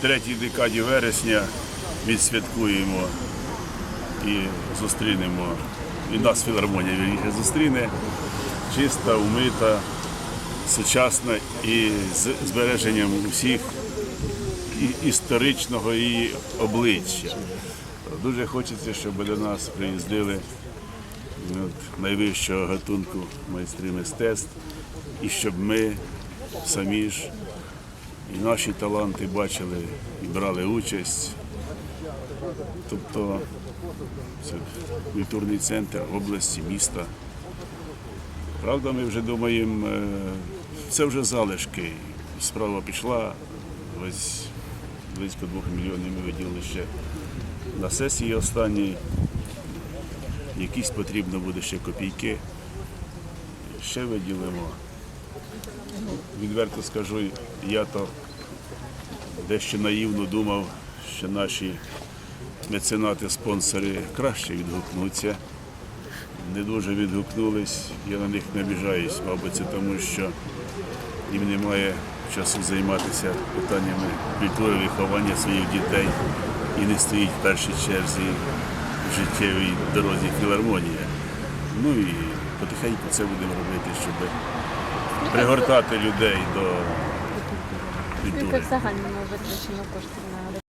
третій декаді вересня відсвяткуємо і зустрінемо, і нас філармонія вірніше зустріне, чиста, умита, сучасна і з збереженням усіх і історичного її обличчя. Дуже хочеться, щоб до нас приїздили от, найвищого гатунку майстри мистецтв, і щоб ми самі ж наші таланти бачили і брали участь. Тобто це культурний центр області, міста. Правда, ми вже думаємо, е, це вже залишки. Справа пішла, ось близько двох мільйонів ми виділили ще на сесії останній. Якісь потрібно буде ще копійки. Ще виділимо. Відверто скажу, я то дещо наївно думав, що наші меценати, спонсори краще відгукнуться. Не дуже відгукнулись, я на них не обіжаюсь, мабуть, це тому, що їм немає часу займатися питаннями культури виховання своїх дітей і не стоїть в першій черзі в життєвій дорозі філармонія. Ну і потихеньку це будемо робити, щоб пригортати людей до культури. Це взагалі не витрачено коштів на